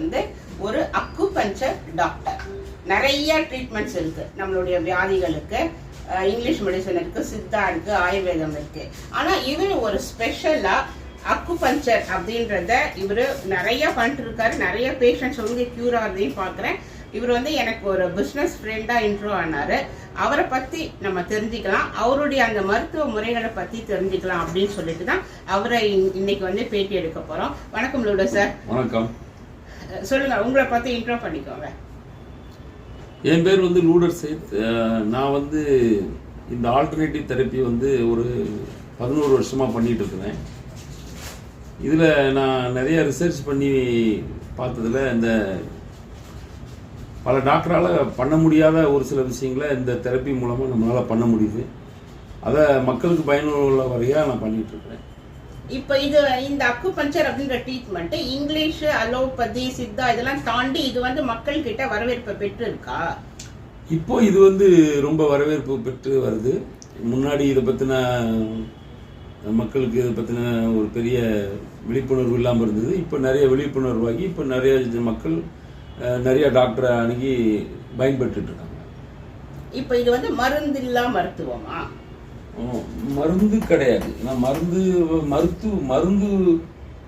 வந்து ஒரு acupuncture doctor நிறைய ட்ரீட்மெண்ட்ஸ் இருக்கு. நம்மளுடைய வியாதிகளுக்கு இங்கிலீஷ் மெடிசன் இருக்கு சித்தா இருக்கு ஆயுர்வேதம் இருக்கு. ஆனா இவர் ஒரு ஸ்பெஷலா அக்குபஞ்சர் அப்படின்றத இவர் நிறைய பண்ணிட்டு இருக்காரு நிறைய பேஷண்ட்ஸ் வந்து கியூர் ஆகுறதையும் பார்க்குறேன். இவர் வந்து எனக்கு ஒரு பிஸ்னஸ் ஃப்ரெண்டாக இன்ட்ரோ ஆனாரு. அவரை பற்றி நம்ம தெரிஞ்சுக்கலாம். அவருடைய அந்த மருத்துவ முறைகளை பற்றி தெரிஞ்சுக்கலாம் அப்படின்னு சொல்லிட்டு தான் அவரை இன்னைக்கு வந்து பேட்டி எடுக்க போகிறோம் வணக்கம் லூடா சார். வணக்கம். சொல்லுங்க உங்களை பார்த்து இன்ட்ரோ பண்ணிக்கோங்க. என் பேர் வந்து லூடர் சைத். நான் வந்து இந்த ஆல்டர்னேட்டிவ் தெரப்பி வந்து ஒரு பதினோரு வருஷமாக பண்ணிட்டு இருக்கிறேன். இதில் நான் நிறைய ரிசர்ச் பண்ணி பார்த்ததுல இந்த பல டாக்டரால் பண்ண முடியாத ஒரு சில விஷயங்களை இந்த தெரப்பி மூலமாக நம்மளால் பண்ண முடியுது. அதை மக்களுக்கு பயனுள்ள வகையாக நான் பண்ணிகிட்ருக்கிறேன் இப்போ இது இந்த அக்குபஞ்சர் அப்படின்ற ட்ரீட்மெண்ட் இங்கிலீஷ் அலோபதி சித்தா இதெல்லாம் தாண்டி இது வந்து மக்கள் கிட்ட வரவேற்பை பெற்று இருக்கா இப்போ இது வந்து ரொம்ப வரவேற்பு பெற்று வருது. முன்னாடி இதை பற்றின மக்களுக்கு இதை பற்றின ஒரு பெரிய விழிப்புணர்வு இல்லாமல் இருந்தது. இப்போ நிறைய விழிப்புணர்வாகி இப்போ நிறைய மக்கள் நிறைய டாக்டரை அணுகி பயன்பெற்றுட்டு இருக்காங்க. இப்போ இது வந்து மருந்தில்லா மருத்துவமா? ஆமா, மருந்து கிடையாது. ஏன்னா மருந்து மருத்துவ மருந்து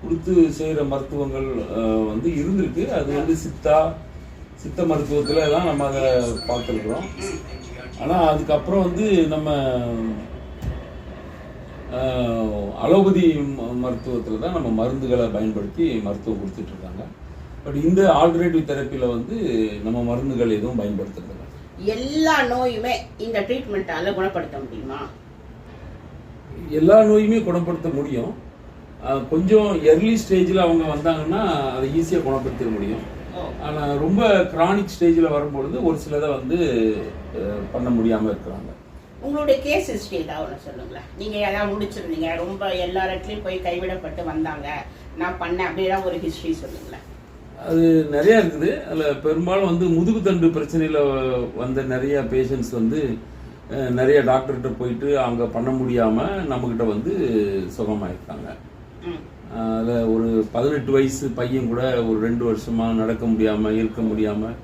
கொடுத்து செய்கிற மருத்துவங்கள் வந்து இருந்திருக்கு. அது வந்து சித்தா சித்த மருத்துவத்தில் தான் நம்ம அதை பார்த்துருக்குறோம். ஆனால் அதுக்கப்புறம் வந்து நம்ம அலோபதி மருத்துவத்தில் தான் நம்ம மருந்துகளை பயன்படுத்தி மருத்துவம் கொடுத்துட்ருக்காங்க. பட் இந்த ஆல்டர்னேட்டிவ் தெரப்பியில் வந்து நம்ம மருந்துகள் எதுவும் பயன்படுத்துறதில்லை. எல்லா நோயுமே இந்த ட்ரீட்மெண்ட்டால் குணப்படுத்த முடியுமா? எல்லா நோயுமே குணப்படுத்த முடியும். கொஞ்சம் எர்லி ஸ்டேஜில் அவங்க வந்தாங்கன்னா அதை ஈஸியாக குணப்படுத்த முடியும். ஆனால் ரொம்ப கிரானிக் ஸ்டேஜில் வரும்பொழுது ஒரு சிலதை வந்து பண்ண முடியாமல் இருக்கிறாங்க. உங்களுடைய கேஸ் ஹிஸ்டரி ஏதாவது சொல்லுங்களேன். நீங்க ஏதாவது முடிச்சிருந்தீங்க. ரொம்ப எல்லா இடத்துலையும் போய் கைவிடப்பட்டு வந்தாங்க. நான் பண்ணேன் அப்படிலாம் ஒரு ஹிஸ்டரி சொல்லுங்களேன். அது நிறைய இருக்குது. அதில் பெரும்பாலும் வந்து முதுகுத்தண்டு பிரச்சனையில் வந்த நிறைய பேஷண்ட்ஸ் வந்து நிறைய டாக்டர்கிட்ட போயிட்டு அங்கே பண்ண முடியாமல் நம்மக்கிட்ட வந்து சுகமாயிருக்காங்க. அதில் ஒரு பதினெட்டு வயசு பையன் கூட ஒரு ரெண்டு வருஷமா நடக்க முடியாமல் இருக்க முடியாமல்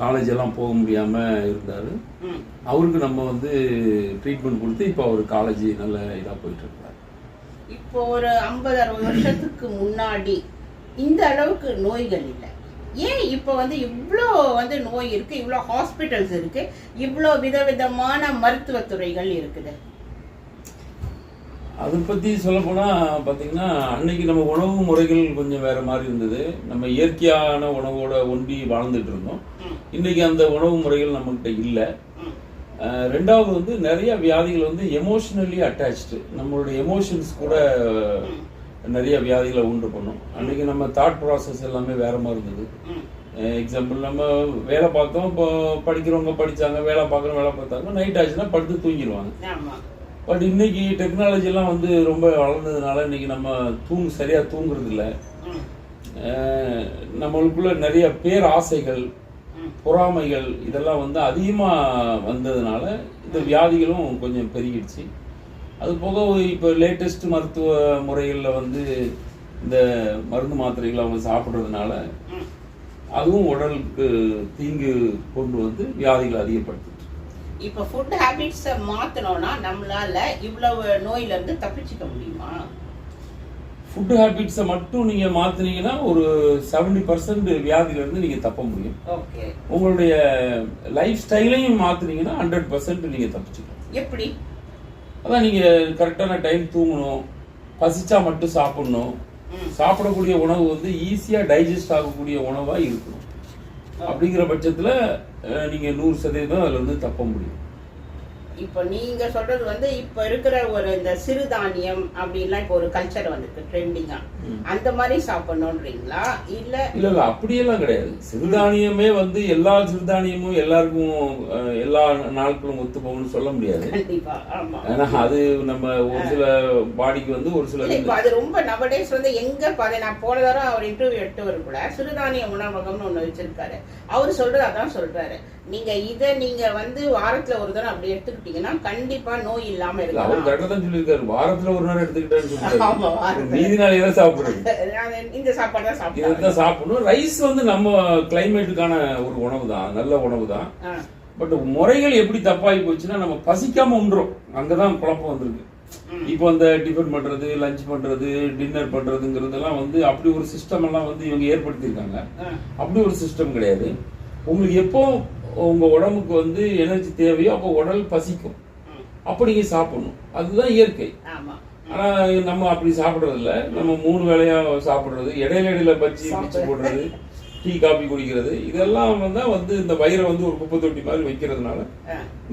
காலேஜ் எல்லாம் போக முடியாமல் இருந்தார். அவருக்கு நம்ம வந்து ட்ரீட்மெண்ட் கொடுத்து இப்போ அவர் காலேஜ் நல்ல இதாக போயிட்டு இருக்காரு இப்போ ஒரு ஐம்பது அறுபது வருஷத்துக்கு முன்னாடி இந்த அளவுக்கு நோய்கள் இல்லை. ஏன் இப்போ வந்து இவ்வளோ வந்து நோய் இருக்கு இவ்வளோ ஹாஸ்பிட்டல்ஸ் இருக்கு இவ்வளோ விதவிதமான மருத்துவத்துறைகள் இருக்குது? அதை பற்றி சொல்லப்போனால் பார்த்தீங்கன்னா அன்னைக்கு நம்ம உணவு முறைகள் கொஞ்சம் வேற மாதிரி இருந்தது. நம்ம இயற்கையான உணவோட ஒன்றி வாழ்ந்துட்டு இருந்தோம். ம். இன்னைக்கு அந்த உணவு முறைகள் நம்மகிட்ட இல்லை. ரெண்டாவது வந்து நிறைய வியாதிகள் வந்து எமோஷனலி அட்டாச்டு நம்மளுடைய எமோஷன்ஸ் கூட நிறைய வியாதிகளை உண்டு பண்ணும். அன்னைக்கு நம்ம தாட் ப்ராசஸ் எல்லாமே வேற மாதிரி இருந்தது. எக்ஸாம்பிள் நம்ம வேலை பார்த்தோம் இப்போ படிக்கிறவங்க படிச்சாங்க வேலை பார்க்குறவங்க வேலை பார்த்தாங்க நைட் ஆச்சுன்னா படுத்து தூங்கிடுவாங்க. பட் இன்னைக்கு டெக்னாலஜி எல்லாம் வந்து ரொம்ப வளர்ந்ததுனால இன்னைக்கு நம்ம தூங்கு சரியா தூங்குறது இல்ல நம்மளுக்குள்ள நிறைய பேர் ஆசைகள் பொறாமைகள் இதெல்லாம் வந்து அதிகமா வந்ததுனால இந்த வியாதிகளும் கொஞ்சம் பெருகிடுச்சு. அது போக இப்போ லேட்டஸ்ட் மருத்துவ முறைகளில் வந்து இந்த மருந்து மாத்திரைகளை அவங்க சாப்பிட்றதுனால அதுவும் உடலுக்கு தீங்கு கொண்டு வந்து வியாதிகளை அதிகப்படுத்துது. இப்போ ஃபுட் ஹேபிட்ஸை மாத்தணும்னா நம்மளால இவ்வளவு நோயில இருந்து தப்பிச்சுக்க முடியுமா? ஃபுட் ஹேபிட்ஸை மட்டும் நீங்கள் மாற்றினீங்கன்னா ஒரு செவன்டி பர்சன்ட் வியாதியிலேருந்து நீங்கள் தப்ப முடியும். ஓகே. உங்களுடைய லைஃப் ஸ்டைலையும் மாற்றினீங்கன்னா ஹண்ட்ரட் பர்சன்ட் நீங்கள் தப்பிச்சுக்கலாம். எப்படி? அதான் நீங்கள் கரெக்டான டைம் தூங்கணும் பசிச்சா மட்டும் சாப்பிடணும். சாப்பிடக்கூடிய உணவு வந்து ஈஸியாக டைஜஸ்ட் ஆகக்கூடிய உணவாக இருக்கணும். அப்படிங்கிற பட்சத்தில் நீங்கள் நூறு சதவீதம் அதில் வந்து தப்ப முடியும். இப்போ நீங்க சொல்றது வந்து இப்ப இருக்கிற ஒரு இந்த சிறுதானியம் அப்படின்லாம் இப்போ ஒரு கல்ச்சர் வந்துருக்கு ட்ரெண்டிங்கா ம். அந்த மாதிரி சாப்பிடணுன்றீங்களா இல்ல இல்ல இல்ல அப்படியெல்லாம் கிடையாது. சிறுதானியமே வந்து எல்லா சிறுதானியமும் எல்லாருக்கும் எல்லா நாட்களும் ஒத்து போகும்னு சொல்ல முடியாது. கண்டிப்பா ஆமா. ஏன்னா அது நம்ம ஒரு சில பாடிக்கு வந்து ஒரு சில இப்போ அது ரொம்ப நவடேஸ் வந்து எங்க பாதை நான் போன தடவை அவர் இன்டர்வியூ எடுத்தவர் கூட சிறுதானிய உணவகம்னு ஒண்ணு வச்சிருக்காரு. அவர் சொல்றது அதான் சொல்றாரு. நீங்க இத நீங்க வந்து வாரத்துல ஒரு தடவை அப்படி எடுத்துக்கிட்டீங்கன்னா கண்டிப்பா நோய் இல்லாம இல்ல, அவர் இருக்கலாம் கரெக்டா தான் சொல்லியிருக்காரு. வாரத்துல ஒரு நாள் எடுத்துக்கிட்டேன்னு. மீதி நாள் எதை சாப்பிடுறது? சாப்பிடுறது இந்த சாப்பாடு தான் சாப்பிட்டேன் இதைத்தான் சாப்பிடணும்? ரைஸ் வந்து நம்ம கிளைமேட்டுக்கான ஒரு உணவு தான். நல்ல உணவு தான். பட் முறைகள் எப்படி தப்பாகி போச்சுன்னா நம்ம பசிக்காம உண்டுறோம். அங்கதான் குழப்பம் வந்திருக்கு. இப்போ அந்த டிஃபன் பண்றது லஞ்ச் பண்றது டின்னர் பண்றதுங்கிறதெல்லாம் வந்து அப்படி ஒரு சிஸ்டம் எல்லாம் வந்து இவங்க ஏற்படுத்தியிருக்காங்க. அப்படி ஒரு சிஸ்டம் கிடையாது. உங்களுக்கு எப்போ உங்க உடம்புக்கு வந்து எனர்ஜி தேவையோ அப்போ உடல் பசிக்கும். அப்போ நீங்க சாப்பிடணும். அதுதான் இயற்கை. ஆமா. ஆனா நம்ம அப்படி சாப்பிடுறது இல்ல நம்ம மூணு வேளையா சாப்பிடுறது இடையில இடையில பஜ்ஜி பிச்சு போடுறது டீ காபி குடிக்கிறது இதெல்லாம் வந்து வந்து இந்த வயிறை வந்து ஒரு குப்பை தொட்டி மாதிரி வைக்கிறதுனால.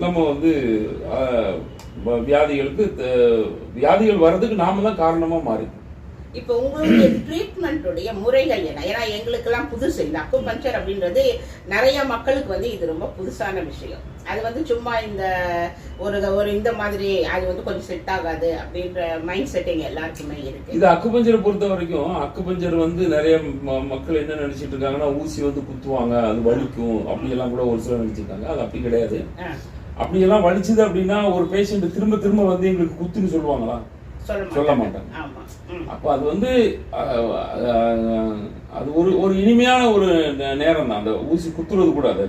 நம்ம வந்து வியாதிகளுக்கு வியாதிகள் வர்றதுக்கு நாம தான் காரணமா மாறி இப்போ உங்களுடைய ட்ரீட்மெண்ட்டுடைய முறைகள் என்ன? ஏன்னா எங்களுக்கெல்லாம் புதுசு இந்த அக்குபஞ்சர் அப்படின்றது நிறைய மக்களுக்கு வந்து இது ரொம்ப புதுசான விஷயம். அது வந்து சும்மா இந்த ஒரு ஒரு இந்த மாதிரி அது வந்து கொஞ்சம் செட் ஆகாது அப்படின்ற மைண்ட் செட்டிங் எல்லாருக்குமே இருக்கு. இது அக்குபஞ்சரை பொறுத்த வரைக்கும் அக்குபஞ்சர் வந்து நிறைய மக்கள் என்ன நினைச்சிட்டு இருக்காங்கன்னா ஊசி வந்து குத்துவாங்க அது வலிக்கும் அப்படியெல்லாம் கூட ஒரு சிலர் நினைச்சிருக்காங்க அது அப்படி கிடையாது. அப்படியெல்லாம் வலிச்சுது அப்படின்னா ஒரு பேஷண்ட் திரும்ப திரும்ப வந்து எங்களுக்கு குத்துன்னு சொல்லுவாங்களா? சொல்ல மாட்டாங்க. அப்போ அது வந்து அது ஒரு ஒரு இனிமையான ஒரு நேரம் தான். அந்த ஊசி குத்துறது கூட அது.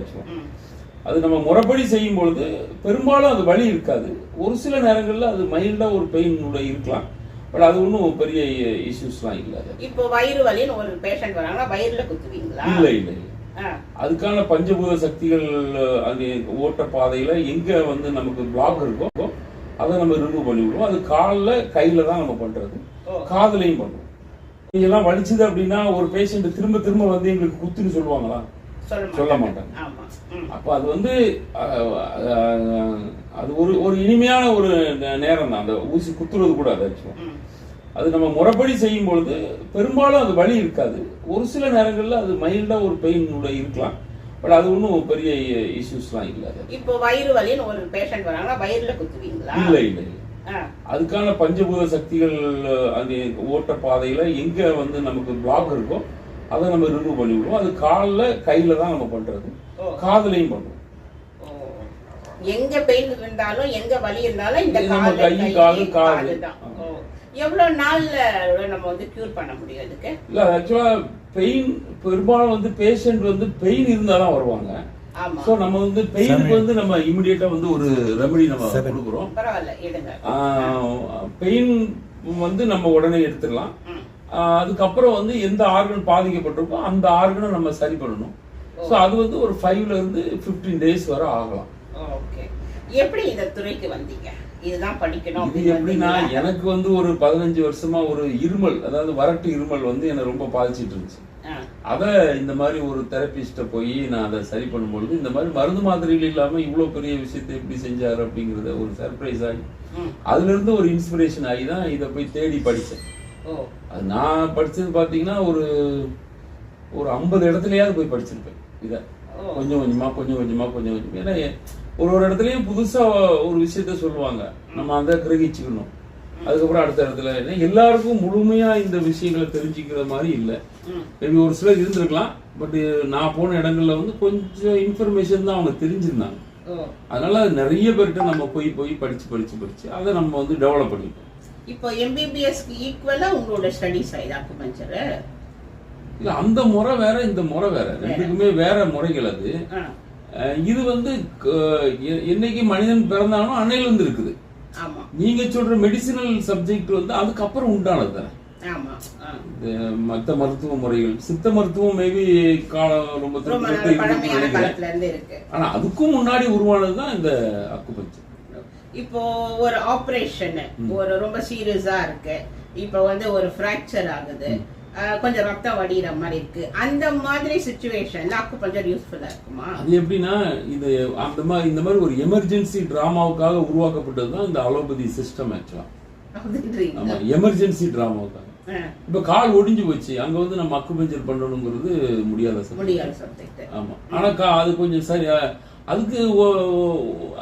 அது நம்ம முறைப்படி செய்யும் பொழுது பெரும்பாலும் அது வலி இருக்காது. ஒரு சில நேரங்களில் அது மைல்டாக ஒரு பெயின் இருக்கலாம். பட் அது ஒன்றும் பெரிய இஷ்யூஸ்லாம் இல்லை அது. இப்போ வயிறு வலின்னு ஒரு பேஷண்ட் வராங்கன்னா வயிறுல குத்துவீங்களா? இல்லை இல்லை அதுக்கான பஞ்சபூத சக்திகள் அந்த ஓட்ட பாதையில எங்க வந்து நமக்கு பிளாக் இருக்கோ அதை நம்ம ரிமூவ் பண்ணி விடுவோம். அது காலில் கையில தான் நம்ம பண்றது. ஓ. காதுலையும் பண்ணுவோம். இதெல்லாம் வலிச்சுது அப்படின்னா ஒரு பேஷண்ட் திரும்ப திரும்ப வந்து எங்களுக்கு குத்துன்னு சொல்லுவாங்களா? சொல்ல மாட்டாங்க. அப்போ அது வந்து அது ஒரு ஒரு இனிமையான ஒரு நேரம் தான். அந்த ஊசி குத்துறது கூட அது ஆக்சுவலாக. அது நம்ம முறைப்படி செய்யும் பொழுது பெரும்பாலும் அது வலி இருக்காது. ஒரு சில நேரங்களில் அது மைல்டாக ஒரு பெயின் இருக்கலாம். பட் அது ஒன்றும் பெரிய இஷ்யூஸ்லாம் இல்லை இப்போ வயிறு வலின்னு ஒரு பேஷண்ட் வராங்கன்னா வயிறுல குத்துவீங்களா? இல்லை இல்லை அதுக்கான பஞ்சபூத சக்திகள் அந்த ஓட்ட பாதையில எங்க வந்து நமக்கு பிளாக் இருக்கோ அதை நம்ம ரிமூவ் பண்ணி விடுவோம் அது காலில் கையில தான் நம்ம பண்றது. காதுலையும் பண்ணுவோம். எங்க பெயின் இருந்தாலும் எங்க வலி இருந்தாலும் இந்த நம்ம கை, காலு, காது. எவ்வளவு நாள்ல நம்ம வந்து கியூர் பண்ண முடியும் அதுக்கு இல்ல ஆக்சுவலா பெயின் பெரும்பாலும் வந்து பேஷண்ட் வந்து பெயின் இருந்தா தான் வருவாங்க. ஆமா. ஸோ நம்ம வந்து பெயினுக்கு வந்து நம்ம இமிடியேட்டா வந்து ஒரு ரெமெடி நம்ம கொடுக்குறோம். பெயின் வந்து நம்ம உடனே எடுத்துடலாம். அதுக்கப்புறம் வந்து எந்த ஆர்கன் பாதிக்கப்பட்டிருக்கோ அந்த ஆர்கனை நம்ம சரி பண்ணணும். ஸோ அது வந்து ஒரு ஃபைவ்ல இருந்து ஃபிஃப்டீன் டேஸ் வரை ஆகலாம். ஓகே எப்படி இந்த துறைக்கு வந்தீங்க? இதுதான் படிக்கணும் இது எப்படின்னா? எனக்கு வந்து ஒரு பதினஞ்சு வருஷமா ஒரு இருமல் அதாவது வறட்டு இருமல் வந்து என்னை ரொம்ப பாதிச்சிட்டு இருந்துச்சு அதை இந்த மாதிரி ஒரு தெரபிஸ்ட போய் நான் அதை சரி பண்ணும்பொழுது இந்த மாதிரி மருந்து மாத்திரைகள் இல்லாம இவ்வளவு பெரிய விஷயத்தை எப்படி செஞ்சாரு அப்படிங்கறத ஒரு சர்ப்ரைஸ் ஆகி. அதுல இருந்து ஒரு இன்ஸ்பிரேஷன் ஆகி தான் இதை போய் தேடி படிச்சேன் அது நான் படிச்சது பாத்தீங்கன்னா ஒரு ஒரு ஐம்பது இடத்துலயாவது போய் படிச்சிருப்பேன் இதை. கொஞ்சம் கொஞ்சமா கொஞ்சம் கொஞ்சமா கொஞ்சம் கொஞ்சமா ஏன்னா ஒரு ஒரு இடத்துலயும் புதுசா ஒரு விஷயத்த சொல்லுவாங்க. நம்ம அதை கிரகிச்சுக்கணும். அதுக்கப்புறம் அடுத்த இடத்துல ஏன்னா எல்லாருக்கும் முழுமையா இந்த விஷயங்களை தெரிஞ்சுக்கிற மாதிரி இல்லை. மேபி ஒரு சிலர் இருந்திருக்கலாம். பட் நான் போன இடங்கள்ல வந்து கொஞ்சம் இன்ஃபர்மேஷன் தான் அவங்க தெரிஞ்சிருந்தாங்க. அதனால நிறைய பேர்கிட்ட நம்ம போய் போய் படிச்சு படிச்சு படிச்சு அதை நம்ம வந்து டெவலப் பண்ணிப்போம். இப்போ எம்பிபிஎஸ்க்கு ஈக்குவலா உங்களோட ஸ்டடிஸ் ஆயிது அக்குபஞ்சர் இல்ல அந்த முறை வேற இந்த முறை வேற. ரெண்டுக்குமே வேற முறைகள் அது. இது வந்து என்னைக்கு மனிதன் பிறந்தானோ அன்னையில இருந்து இருக்குது. ஆமா. நீங்க சொல்ற மெடிசினல் சப்ஜெக்ட் வந்து அதுக்கப்புறம் உண்டானது தானே? மத்த மருத்துவ முறைகள் சித்த மருத்துவம் மேபி காலம் ரொம்ப ஆனா அதுக்கும் முன்னாடி உருவானது தான் இந்த அக்குபஞ்சர் இப்போ ஒரு ஆபரேஷன் ஒரு ரொம்ப சீரியஸா இருக்கு. இப்போ வந்து ஒரு ஃப்ராக்சர் ஆகுது. கொஞ்சம் ரத்தம் வடிகிற மாதிரி இருக்கு. அந்த மாதிரி சுச்சுவேஷன்ல அக்குபஞ்சர் யூஸ்ஃபுல்லா இருக்குமா? அது எப்படின்னா இது அந்த மாதிரி இந்த மாதிரி ஒரு எமர்ஜென்சி டிராமாவுக்காக உருவாக்கப்பட்டது தான் இந்த அலோபதி சிஸ்டம் ஆக்சுவலா எமர்ஜென்சி டிராமாவுக்காக இப்ப கால் ஒடிஞ்சு போச்சு அங்க வந்து நம்ம அக்குபஞ்சர் பண்ணணுங்கிறது முடியாத. முடியாத ஆமா. ஆனா அது கொஞ்சம் சரி அஹ், அதுக்கு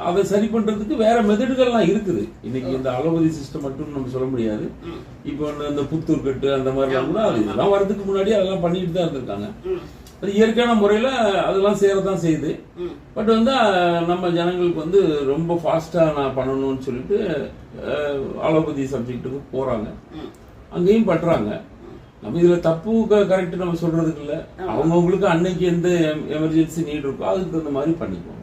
அதை சரி பண்றதுக்கு வேற மெத்தடுகள்லாம் இருக்குது. இன்னைக்கு இந்த அலோபதி சிஸ்டம் மட்டும் நம்ம சொல்ல முடியாது. இப்போ இந்த- இந்த புத்தூர் கட்டு அந்த மாதிரிலாம் கூட அது இதெல்லாம் வரதுக்கு முன்னாடி அதெல்லாம் பண்ணிட்டு தான் இருந்திருக்காங்க. அது இயற்கையான முறையில அதெல்லாம் சேரதான் செய்யுது. பட் வந்து நம்ம ஜனங்களுக்கு வந்து ரொம்ப ஃபாஸ்டா நான் பண்ணணும்னு சொல்லிட்டு அலோபதி சப்ஜெக்ட்டுக்கு போறாங்க. அங்கேயும் பண்றாங்க. நம்ம இதுல தப்பு கரெக்ட் நம்ம சொல்றதுக்கு இல்ல. அவங்கவுங்களுக்கு அன்னைக்கு எந்த எமர்ஜென்சி நீட் இருக்கோ அதுக்கு தகுந்த மாதிரி பண்ணிக்குவோம்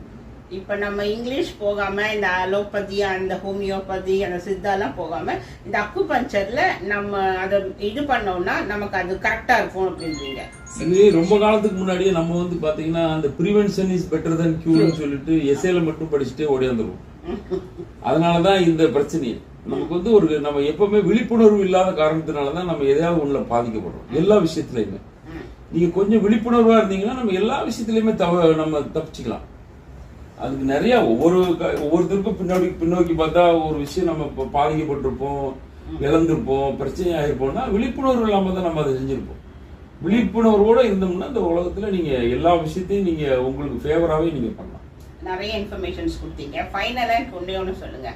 இப்ப நம்ம இங்கிலீஷ் போகாம இந்த அலோபதி அந்த ஹோமியோபதி அந்த சித்தாலாம் போகாம இந்த அக்கு பஞ்சர்ல நம்ம அதை இது பண்ணோம்னா நமக்கு அது கரெக்டா இருக்கும் அப்படின்றீங்க. இது ரொம்ப காலத்துக்கு முன்னாடியே நம்ம வந்து பாத்தீங்கன்னா அந்த ப்ரிவென்ஷன் இஸ் பெட்டர் than கியூர்னு சொல்லிட்டு எஸ்ஏல மட்டும் படிச்சுட்டே ஓடியாந்துருவோம். அதனாலதான் இந்த பிரச்சனையே. நமக்கு வந்து ஒரு நம்ம எப்பவுமே விழிப்புணர்வு இல்லாத காரணத்தினாலதான் நம்ம எதையாவது உள்ள பாதிக்கப்படுறோம். எல்லா விஷயத்துலையுமே. நீங்கள் நீங்க கொஞ்சம் விழிப்புணர்வா இருந்தீங்கன்னா நம்ம எல்லா விஷயத்திலயுமே தவ நம்ம தப்பிச்சுக்கலாம். அதுக்கு நிறைய ஒவ்வொரு க- ஒவ்வொருத்தருக்கும் பின்னாடி பின்னோக்கி பார்த்தா ஒரு விஷயம் நம்ம பாதிக்கப்பட்டிருப்போம் இழந்திருப்போம் பிரச்சனை ஆயிருப்போம்னா விழிப்புணர்வு இல்லாம தான் நம்ம அதை செஞ்சிருப்போம். விழிப்புணர்வோட இருந்தோம்னா இந்த உலகத்துல நீங்க எல்லா விஷயத்தையும் நீங்க உங்களுக்கு ஃபேவராகவே நீங்க பண்ணலாம். நிறைய இன்ஃபர்மேஷன்ஸ் கொடுத்தீங்க. ஃபைனலாக ஒன்றே ஒன்று சொல்லுங்க.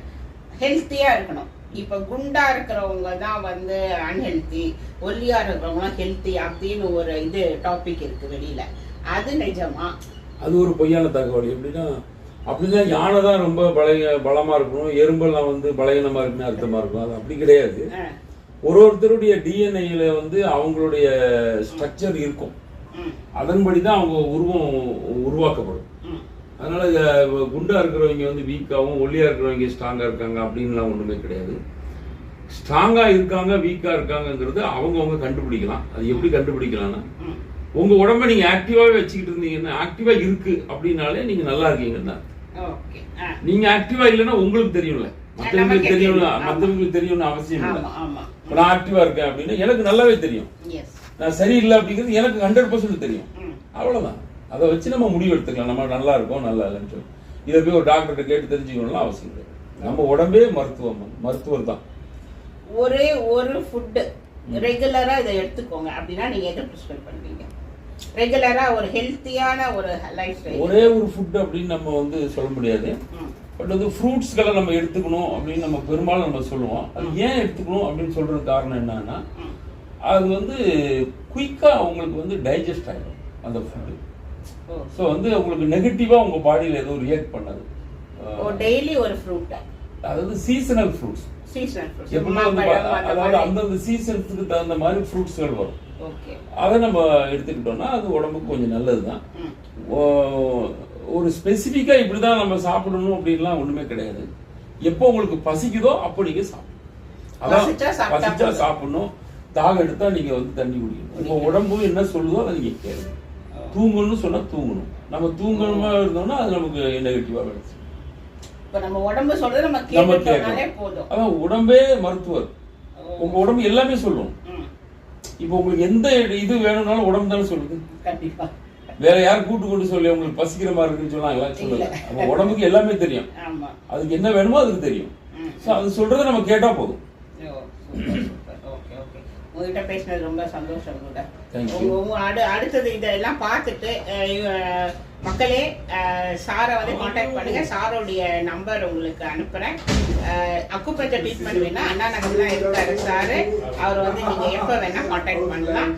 ஹெல்த்தியா இருக்கணும். இப்ப குண்டா இருக்கிறவங்க தான் வந்து அன்ஹெல்த்தி ஒல்லியா இருக்கிறவங்களாம் ஹெல்த்தி அப்படின்னு ஒரு இது டாபிக் இருக்கு வெளியில. அது நிஜமா? அது ஒரு பொய்யான தகவல். எப்படின்னா அப்படின்னா யானை தான் ரொம்ப பலக பலமா இருக்கணும். எறும்பெல்லாம் வந்து பலகீனமா இருக்குன்னு அர்த்தமா இருக்கும். அது அப்படி கிடையாது. ஒரு ஒருத்தருடைய டிஎன்ஏல வந்து அவங்களுடைய ஸ்ட்ரக்சர் இருக்கும். அதன்படி தான் அவங்க உருவம் உருவாக்கப்படும். அதனால அஹ், குண்டா இருக்கிறவங்க வந்து வீக்காகவும் ஒல்லியா இருக்கிறவங்க ஸ்ட்ராங்கா இருக்காங்க அப்படின்லாம் ஒண்ணுமே கிடையாது. ஸ்ட்ராங்கா இருக்காங்க வீக்கா இருக்காங்கங்கிறது அவங்கவங்க கண்டுபிடிக்கலாம். அது எப்படி கண்டுபிடிக்கலாம்னா ம். உங்க உடம்ப நீங்க ஆக்டிவாவே வச்சுக்கிட்டு இருந்தீங்கன்னா ஆக்டிவா இருக்கு அப்படின்னாலே நீங்க நல்லா இருக்கீங்கன்னா ஓகே ஆ, நீங்க ஆக்டிவா இல்லைன்னா உங்களுக்கு தெரியும்ல. மத்தவங்களுக்கு நமக்கே தெரியும்ல. மத்தவங்களுக்கு தெரியும்னு அவசியம் இல்லை. நான் ஆக்டிவா இருக்கேன் அப்படின்னா எனக்கு நல்லாவே தெரியும். நான் சரியில்லை அப்படிங்கிறது எனக்கு ஹண்ட்ரட் பர்சன்ட் தெரியும். ம். அவ்வளவுதான். அதை வச்சு நம்ம முடிவு எடுத்துக்கலாம் நம்ம நல்லா இருக்கோம் நல்லா இல்லைன்னு சொல்லி. இதை போய் ஒரு டாக்டர்கிட்ட கேட்டு தெரிஞ்சுக்கணும்லாம் அவசியம் கிடையாது. நம்ம உடம்பே மருத்துவம் மருத்துவர் தான். ஒரே ஒரு ஃபுட்டு ரெகுலரா இதை எடுத்துக்கோங்க. அப்படின்னா நீங்க எதை ப்ரிஸ்கிரைப் பண்ணுவீங்க ரெகுலரா ஒரு ஹெல்த்தியான ஒரு லைஃப் ஸ்டைல் ஒரே ஒரு ஃபுட் அப்படின்னு நம்ம வந்து சொல்ல முடியாது. பட் வந்து ஃப்ரூட்ஸ்களை நம்ம எடுத்துக்கணும் அப்படின்னு நம்ம பெரும்பாலும் நம்ம சொல்லுவோம். அது ஏன் எடுத்துக்கணும் அப்படின்னு சொல்றது காரணம் என்னன்னா அது வந்து குயிக்கா உங்களுக்கு வந்து டைஜஸ்ட் ஆயிடும் அந்த ஃபுட்டு ஸோ வந்து உங்களுக்கு நெகட்டிவா உங்க பாடியில எதுவும் ரியாக்ட் பண்ணாது. டெய்லி ஒரு ஃப்ரூட் அதாவது சீசனல் ஃப்ரூட்ஸ் அதாவது அந்தந்த சீசன்ஸுக்கு தகுந்த மாதிரி ஃப்ரூட்ஸ்கள் வரும். அதை நம்ம எடுத்துக்கிட்டோம்னா அது உடம்புக்கு கொஞ்சம் நல்லதுதான். ஒரு ஸ்பெசிஃபிக்கா இப்படிதான் நம்ம சாப்பிடணும் அப்படின்லாம் ஒண்ணுமே கிடையாது. எப்போ உங்களுக்கு பசிக்குதோ அப்போ நீங்க சாப்பிடணும். அதான் பசிச்சா. சாப்பிடணும். தாகம் எடுத்தா நீங்க வந்து தண்ணி குடிக்கணும். இப்போ உடம்பு என்ன சொல்லுதோ அதை நீங்க கேளுங்க. தூங்கணும்னு சொன்னா தூங்கணும். நம்ம தூங்கணுமா இருந்தோம்னா அது நமக்கு நெகட்டிவா வேணும் இப்போ நம்ம உடம்பு சொல்றது நம்ம கேட்கணும். அதான் உடம்பே மருத்துவர். உங்க உடம்பு எல்லாமே சொல்லும். இப்போ உங்களுக்கு எந்த இது வேணும்னாலும் உடம்பு தானே சொல்லுது. கண்டிப்பா. வேற யாரும் கூட்டு கொண்டு சொல்லி உங்களுக்கு பசிக்கிற மாதிரி இருக்குன்னு சொன்னாங்களா சொல்லல. நம்ம உடம்புக்கு எல்லாமே தெரியும். அதுக்கு என்ன வேணுமோ அதுக்கு தெரியும். ஸோ அது சொல்றதை நம்ம கேட்டா போதும் ஓ சூப்பர் சூப்பர் ஓகே ஓகே உங்ககிட்ட பேசினது ரொம்ப சந்தோஷம் கூட. உங்க உங்க அடு அடுத்தது இதெல்லாம் பார்த்துட்டு மக்களே சாரை வந்து காண்டாக்ட் பண்ணுங்க. சாரோடைய நம்பர் உங்களுக்கு அனுப்புறேன். அக்குப்பஞ்சர் ட்ரீட்மெண்ட் வேணா அண்ணா நகர்ல இருக்காரு சாரு. அவர் வந்து நீங்க எப்ப வேணா காண்டாக்ட் பண்ணலாம்.